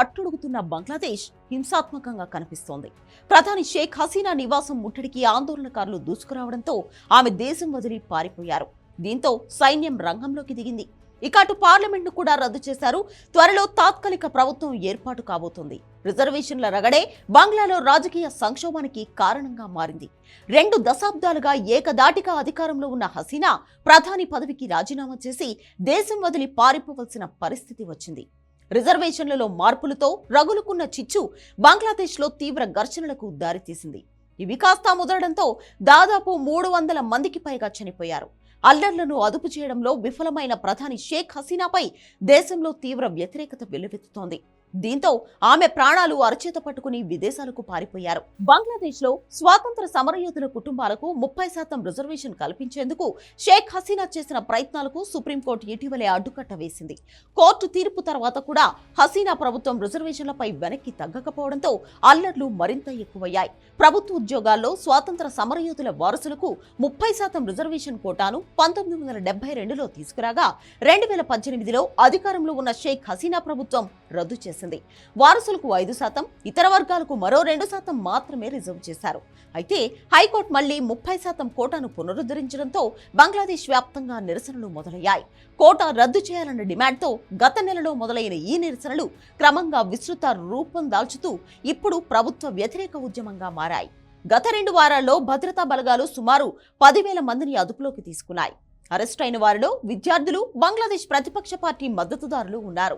అట్టుడుగుతున్న బంగ్లాదేశ్ హింసాత్మకంగా కనిపిస్తోంది. ప్రధాని షేక్ హసీనా నివాసం ముట్టడికి ఆందోళనకారులు దూసుకురావడంతో ఆమె దేశం వదిలి పారిపోయారు. దీంతో సైన్యం రంగంలోకి దిగింది. ఇక అటు పార్లమెంట్ను కూడా రద్దు చేశారు. త్వరలో తాత్కాలిక ప్రభుత్వం ఏర్పాటు కాబోతోంది. రిజర్వేషన్ల రగడే బంగ్లాలో రాజకీయ సంక్షోభానికి కారణంగా మారింది. రెండు దశాబ్దాలుగా ఏకదాటిగా అధికారంలో ఉన్న హసీనా ప్రధాని పదవికి రాజీనామా చేసి దేశం వదిలి పారిపోవలసిన పరిస్థితి వచ్చింది. రిజర్వేషన్లలో మార్పులతో రగులుకున్న చిచ్చు బంగ్లాదేశ్లో తీవ్ర ఘర్షణలకు దారితీసింది. ఇవి కాస్త ముదరడంతో దాదాపు మూడు వందల మందికి పైగా చనిపోయారు. అల్లర్లను అదుపు చేయడంలో విఫలమైన ప్రధాని షేక్ హసీనాపై దేశంలో తీవ్ర వ్యతిరేకత వెల్లువెత్తుతోంది దీంతో ఆమె ప్రాణాలు అరచేత పట్టుకుని విదేశాలకు పారిపోయారు. బంగ్లాదేశ్లో స్వాతంత్ర సమరయోధుల కుటుంబాలకు ముప్పై శాతం రిజర్వేషన్ కల్పించేందుకు షేక్ హసీనా చేసిన ప్రయత్నాలకు సుప్రీంకోర్టు ఇటీవలే అడ్డుకట్ట వేసింది. కోర్టు తీర్పు తర్వాత కూడా హసీనా ప్రభుత్వం రిజర్వేషన్లపై వెనక్కి తగ్గకపోవడంతో అల్లర్లు మరింత ఎక్కువయ్యాయి. ప్రభుత్వ ఉద్యోగాల్లో స్వాతంత్ర సమరయోధుల వారసులకు ముప్పై శాతం రిజర్వేషన్ కోటాను పంతొమ్మిది వందల డెబ్బై రెండులో తీసుకురాగా రెండు వేల పద్దెనిమిదిలో అధికారంలో ఉన్న షేక్ హసీనా ప్రభుత్వం రద్దు చేసింది. వారసులకు ఐదు శాతం ఇతర వర్గాలకు మరో రెండు శాతం మాత్రమే రిజర్వ్ చేశారు. అయితే హైకోర్టు మళ్ళీ ముప్పై శాతం కోటాను పునరుద్ధరించడంతో బంగ్లాదేశ్ వ్యాప్తంగా నిరసనలు మొదలయ్యాయి. కోటా రద్దు చేయాలన్న డిమాండ్తో గత నెలలో మొదలైన ఈ నిరసనలు క్రమంగా విస్తృత రూపం దాల్చుతూ ఇప్పుడు ప్రభుత్వ వ్యతిరేక ఉద్యమంగా మారాయి. గత రెండు వారాల్లో భద్రతా బలగాలు సుమారు పదివేల మందిని అదుపులోకి తీసుకున్నాయి. అరెస్ట్ అయిన వారిలో విద్యార్థులు బంగ్లాదేశ్ ప్రతిపక్ష పార్టీ మద్దతుదారులు ఉన్నారు.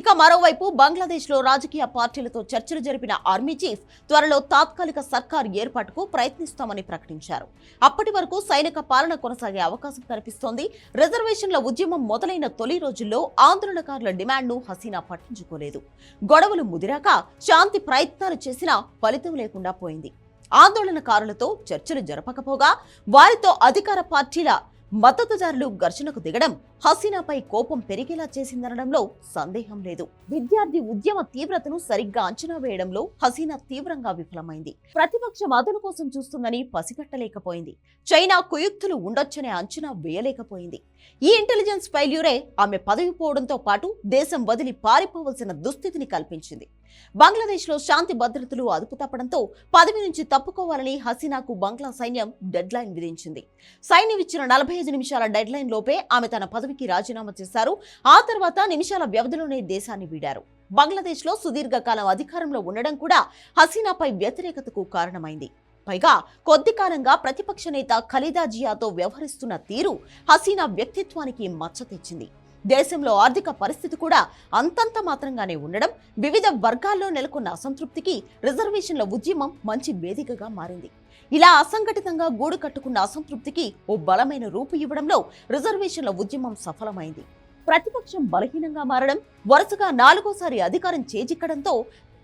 ఇక మరోవైపు బంగ్లాదేశ్లో రాజకీయ పార్టీలతో చర్చలు జరిపిన ఆర్మీ చీఫ్ త్వరలో తాత్కాలిక సర్కార్ ఏర్పాటుకు ప్రయత్నిస్తామని ప్రకటించారు. అప్పటి వరకు సైనిక పాలన కొనసాగే అవకాశం కనిపిస్తోంది రిజర్వేషన్ల ఉద్యమం మొదలైన తొలి రోజుల్లో ఆందోళనకారుల డిమాండ్ను హసీనా పట్టించుకోలేదు. గొడవలు ముదిరాక శాంతి ప్రయత్నాలు చేసినా ఫలితం లేకుండా పోయింది. ఆందోళనకారులతో చర్చలు జరపకపోగా వారితో అధికార పార్టీల మద్దతుదారులు ఘర్షణకు దిగడం హసీనాపై కోపం పెరిగేలా చేసిందనడంలో సందేహం లేదు. విద్యార్థి ఉద్యమ తీవ్రతను సరిగ్గా అంచనా వేయడంలో హసీనా తీవ్రంగా విఫలమైంది. ప్రతిపక్షం అదును కోసం చూస్తుందని పసిగట్టలేకపోయింది. చైనా కుయుక్తులు ఉండొచ్చనే అంచనా వేయలేకపోయింది. ఈ ఇంటెలిజెన్స్ ఫెయిల్యూరే ఆమె పదవి పోవడంతో పాటు దేశం వదిలి పారిపోవలసిన దుస్థితిని కల్పించింది. బంగ్లాదేశ్లో శాంతి భద్రతలు అదుపు తప్పడంతో పదవి నుంచి తప్పుకోవాలని హసీనాకు బంగ్లా సైన్యం డెడ్ లైన్ విధించింది. సైన్యం ఇచ్చిన నలభై ఐదు నిమిషాల డెడ్ లైన్ లోపే ఆమె తన పదవికి రాజీనామా చేశారు. ఆ తర్వాత నిమిషాల వ్యవధిలోనే దేశాన్ని వీడారు. బంగ్లాదేశ్లో సుదీర్ఘకాలం అధికారంలో ఉండడం కూడా హసీనాపై వ్యతిరేకతకు కారణమైంది. పైగా కొద్ది కాలంగా ప్రతిపక్ష నేత ఖలీదా జియాతో వ్యవహరిస్తున్న తీరు హసీనా వ్యక్తిత్వానికి మచ్చ తెచ్చింది. దేశంలో ఆర్థిక పరిస్థితి కూడా అంతంత మాత్రంగానే ఉండడం వివిధ వర్గాల్లో నెలకొన్న అసంతృప్తికి రిజర్వేషన్ల ఉద్యమం మంచి వేదికగా మారింది. ఇలా అసంఘటితంగా గూడు కట్టుకున్న అసంతృప్తికి ఓ బలమైన రూపు ఇవ్వడంలో రిజర్వేషన్ల ఉద్యమం సఫలమైంది. ప్రతిపక్షం బలహీనంగా మారడం వరుసగా నాలుగోసారి అధికారం చేజిక్కడంతో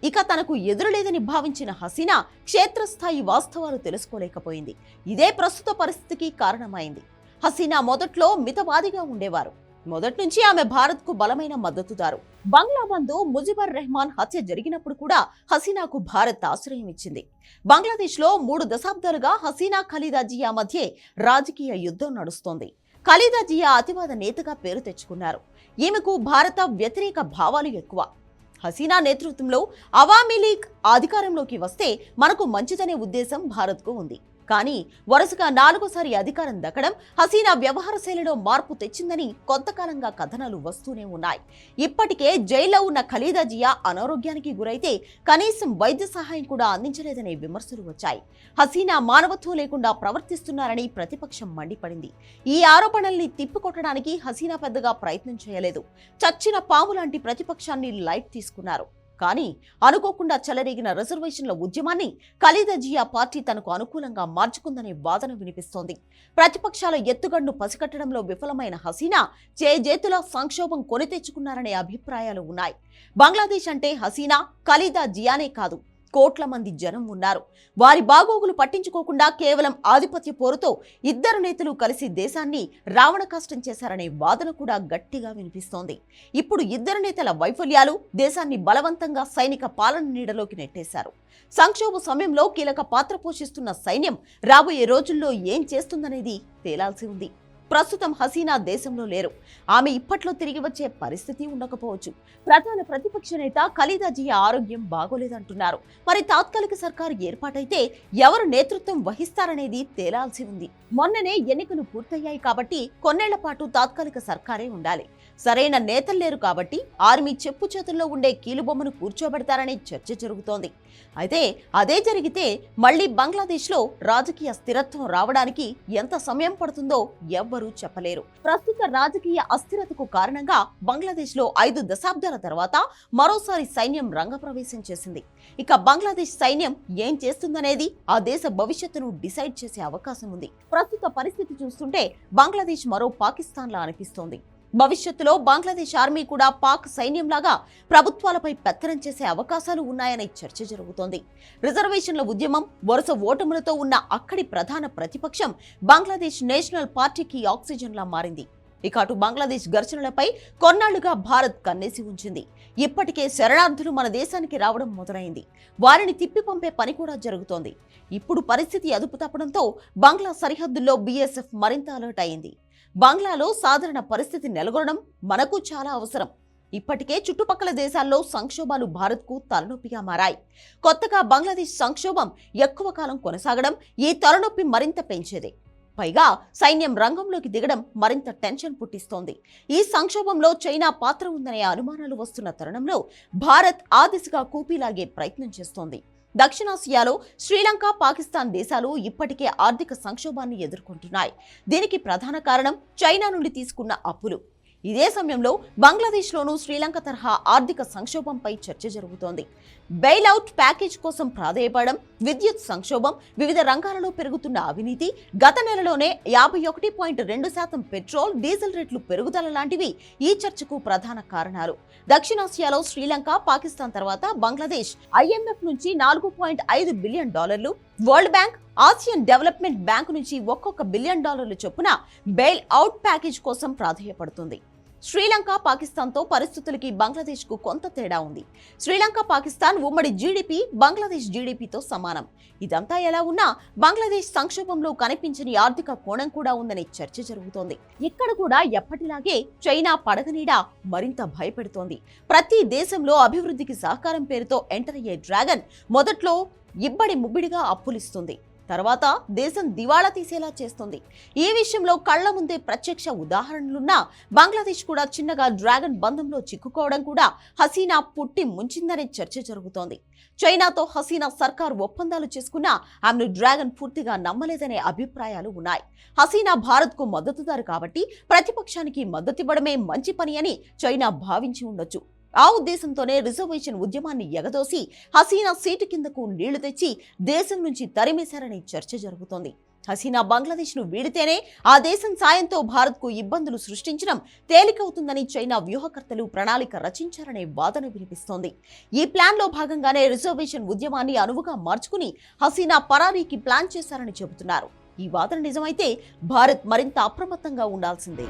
ఇక తనకు ఎదురులేదని భావించిన హసీనా క్షేత్రస్థాయి వాస్తవాలు తెలుసుకోలేకపోయింది. ఇదే ప్రస్తుత పరిస్థితికి కారణమైంది. హసీనా మొదట్లో మితవాదిగా ఉండేవారు. మొదటి నుంచి ఆమె భారత్కు బలమైన మద్దతుదారు. బంగ్లాబంధు ముజిబర్ రెహమాన్ హత్య జరిగినప్పుడు కూడా హసీనాకు భారత్ ఆశ్రయం ఇచ్చింది. బంగ్లాదేశ్లో మూడు దశాబ్దాలుగా హసీనా ఖలీదా జియా మధ్య రాజకీయ యుద్ధం నడుస్తోంది. ఖలీదా జియా అతివాద నేతగా పేరు తెచ్చుకున్నారు. ఈమెకు భారత వ్యతిరేక భావాలు ఎక్కువ. హసీనా నేతృత్వంలో అవామీ లీగ్ అధికారంలోకి వస్తే మనకు మంచిదనే ఉద్దేశం భారత్కు ఉంది. కానీ వరుసగా నాలుగోసారి అధికారం దక్కడం హసీనా వ్యవహార శైలిలో మార్పు తెచ్చిందని కొంతకాలంగా కథనాలు వస్తూనే ఉన్నాయి. ఇప్పటికే జైల్లో ఉన్న ఖలీదా జియా అనారోగ్యానికి గురైతే కనీసం వైద్య సహాయం కూడా అందించలేదనే విమర్శలు వచ్చాయి. హసీనా మానవత్వం లేకుండా ప్రవర్తిస్తున్నారని ప్రతిపక్షం మండిపడింది. ఈ ఆరోపణల్ని తిప్పికొట్టడానికి హసీనా పెద్దగా ప్రయత్నం చేయలేదు. చచ్చిన పాము లాంటి ప్రతిపక్షాన్ని లైట్ తీసుకున్నారు. కానీ అనుకోకుండా చెలరేగిన రిజర్వేషన్ల ఉద్యమాన్ని ఖలీదా జియా పార్టీ తనకు అనుకూలంగా మార్చుకుందనే వాదన వినిపిస్తోంది. ప్రతిపక్షాల ఎత్తుగడ్ను పసికట్టడంలో విఫలమైన హసీనా చేజేతుల సంక్షోభం కొని తెచ్చుకున్నారనే అభిప్రాయాలు ఉన్నాయి. బంగ్లాదేశ్ అంటే హసీనా ఖలీదా జియానే కాదు. కోట్ల మంది జనం ఉన్నారు. వారి బాగోగులు పట్టించుకోకుండా కేవలం ఆధిపత్య పోరుతో ఇద్దరు నేతలు కలిసి దేశాన్ని రావణ కష్టం చేశారనే వాదన కూడా గట్టిగా వినిపిస్తోంది. ఇప్పుడు ఇద్దరు నేతల వైఫల్యాలు దేశాన్ని బలవంతంగా సైనిక పాలన నీడలోకి నెట్టేశారు. సంక్షోభ సమయంలో కీలక పాత్ర పోషిస్తున్న సైన్యం రాబోయే రోజుల్లో ఏం చేస్తుందనేది తేలాల్సి ఉంది. ప్రస్తుతం హసీనా దేశంలో లేరు. ఆమె ఇప్పట్లో తిరిగి వచ్చే పరిస్థితి ఉండకపోవచ్చు. ప్రధాన ప్రతిపక్ష నేత ఖలీదా జియా ఆరోగ్యం బాగోలేదంటున్నారు. మరి తాత్కాలిక సర్కారు ఏర్పాటైతే ఎవరు నేతృత్వం వహిస్తారనేది తేలాల్సి ఉంది. మొన్ననే ఎన్నికలు పూర్తయ్యాయి కాబట్టి కొన్నేళ్ళ పాటు తాత్కాలిక సర్కారే ఉండాలి. సరైన నేతలు లేరు కాబట్టి ఆర్మీ చెప్పు చేతుల్లో ఉండే కీలుబొమ్మను కూర్చోబెడతారనే చర్చ జరుగుతోంది. అయితే అదే జరిగితే మళ్ళీ బంగ్లాదేశ్లో రాజకీయ స్థిరత్వం రావడానికి ఎంత సమయం పడుతుందో ఎవ్వరూ చెప్పలేరు. ప్రస్తుత రాజకీయ అస్థిరతకు కారణంగా బంగ్లాదేశ్లో ఐదు దశాబ్దాల తర్వాత మరోసారి సైన్యం రంగప్రవేశం చేసింది. ఇక బంగ్లాదేశ్ సైన్యం ఏం చేస్తుందనేది ఆ దేశ భవిష్యత్తును డిసైడ్ చేసే అవకాశం ఉంది. ప్రస్తుత పరిస్థితి చూస్తుంటే బంగ్లాదేశ్ మరో పాకిస్తాన్లా అనిపిస్తోంది. భవిష్యత్తులో బంగ్లాదేశ్ ఆర్మీ కూడా పాక్ సైన్యంలాగా ప్రభుత్వాలపై పెత్తనం చేసే అవకాశాలు ఉన్నాయనే చర్చ జరుగుతోంది. రిజర్వేషన్ల ఉద్యమం వరుస ఓటములతో ఉన్న అక్కడి ప్రధాన ప్రతిపక్షం బంగ్లాదేశ్ నేషనల్ పార్టీకి ఆక్సిజన్లా మారింది. ఇక అటు బంగ్లాదేశ్ ఘర్షణలపై కొన్నాళ్ళుగా భారత్ కన్నేసి ఉంచింది. ఇప్పటికే శరణార్థులు మన దేశానికి రావడం మొదలైంది. వారిని తిప్పి పంపే పని కూడా జరుగుతోంది. ఇప్పుడు పరిస్థితి అదుపు తప్పడంతో బంగ్లా సరిహద్దుల్లో బీఎస్ఎఫ్ మరింత అలర్ట్ అయింది. బంగ్లాలో సాధారణ పరిస్థితి నెలకొనడం మనకు చాలా అవసరం. ఇప్పటికే చుట్టుపక్కల దేశాల్లో సంక్షోభాలు భారత్కు తలనొప్పిగా మారాయి. కొత్తగా బంగ్లాదేశ్ సంక్షోభం ఎక్కువ కాలం కొనసాగడం ఈ తలనొప్పి మరింత పెంచేదే. పైగా సైన్యం రంగంలోకి దిగడం మరింత టెన్షన్ పుట్టిస్తోంది. ఈ సంక్షోభంలో చైనా పాత్ర ఉందనే అనుమానాలు వస్తున్న తరుణంలో భారత్ ఆ దిశగా కూపీలాగే ప్రయత్నం చేస్తోంది. దక్షిణాసియాలో శ్రీలంక పాకిస్తాన్ దేశాలు ఇప్పటికే ఆర్థిక సంక్షోభాన్ని ఎదుర్కొంటున్నాయి. దీనికి ప్రధాన కారణం చైనా నుండి తీసుకున్న అప్పులు. ఇదే సమయంలో బంగ్లాదేశ్లోనూ శ్రీలంక తరహా ఆర్థిక సంక్షోభంపై చర్చ జరుగుతోంది. బెయిల్అవుట్ ప్యాకేజ్ కోసం ప్రాధేయపడడం విద్యుత్ సంక్షోభం వివిధ రంగాలలో పెరుగుతున్న అవినీతి గత నెలలోనే యాభై ఒకటి పాయింట్ రెండు శాతం పెట్రోల్ డీజిల్ రేట్లు పెరుగుదల లాంటివి ఈ చర్చకు ప్రధాన కారణాలు. దక్షిణాసియాలో శ్రీలంక పాకిస్తాన్ తర్వాత బంగ్లాదేశ్ ఐఎంఎఫ్ నుంచి నాలుగు పాయింట్ ఐదు బిలియన్ డాలర్లు World Bank Asian Development bank నుంచి ఒక్కొక్క బిలియన్ డాలర్ల చొప్పున బెయిల్ అవుట్ ప్యాకేజ్ కోసం ప్రాధాన్యపడుతుంది శ్రీలంక పాకిస్తాన్తో పరిస్థితులకి బంగ్లాదేశ్కు కొంత తేడా ఉంది. శ్రీలంక పాకిస్తాన్ ఉమ్మడి జీడిపి బంగ్లాదేశ్ జీడిపితో సమానం. ఇదంతా ఎలా ఉన్నా బంగ్లాదేశ్ సంక్షోభంలో కనిపించని ఆర్థిక కోణం కూడా ఉందనే చర్చ జరుగుతోంది. ఇక్కడ కూడా ఎప్పటిలాగే చైనా పడగనీడ మరింత భయపెడుతోంది. ప్రతి దేశంలో అభివృద్ధికి సహకారం పేరుతో ఎంటర్ అయ్యే డ్రాగన్ మొదట్లో ఇబ్బడి ముబ్బిడిగా అప్పులిస్తుంది. తర్వాత దేశం దివాళా తీసేలా చేస్తుంది. ఈ విషయంలో కళ్ళ ముందే ప్రత్యక్ష ఉదాహరణలున్నా బంగ్లాదేశ్ కూడా చిన్నగా డ్రాగన్ బంధంలో చిక్కుకోవడం కూడా హసీనా పుట్టి ముంచిందనే చర్చ జరుగుతోంది. చైనాతో హసీనా సర్కారు ఒప్పందాలు చేసుకున్నా ఆమెను డ్రాగన్ పూర్తిగా నమ్మలేదనే అభిప్రాయాలు ఉన్నాయి. హసీనా భారత్కు మద్దతుదారు కాబట్టి ప్రతిపక్షానికి మద్దతివ్వడమే మంచి పని అని చైనా భావించి ఉండొచ్చు. ఆ ఉద్దేశంతోనే రిజర్వేషన్ ఉద్యమాన్ని ఎగదోసి హసీనా సీటు కిందకు నీళ్ళు తెచ్చి దేశం నుంచి తరిమేశారనే చర్చ జరుగుతోంది. హసీనా బంగ్లాదేశ్ను వీడితేనే ఆ దేశం సాయంతో భారత్కు ఇబ్బందులు సృష్టించడం తేలికవుతుందని చైనా వ్యూహకర్తలు ప్రణాళిక రచించారనే వాదన వినిపిస్తోంది. ఈ ప్లాన్లో భాగంగానే రిజర్వేషన్ ఉద్యమాన్ని అనువుగా మార్చుకుని హసీనా పరారీకి ప్లాన్ చేశారని చెబుతున్నారు. ఈ వాదన నిజమైతే భారత్ మరింత అప్రమత్తంగా ఉండాల్సిందే.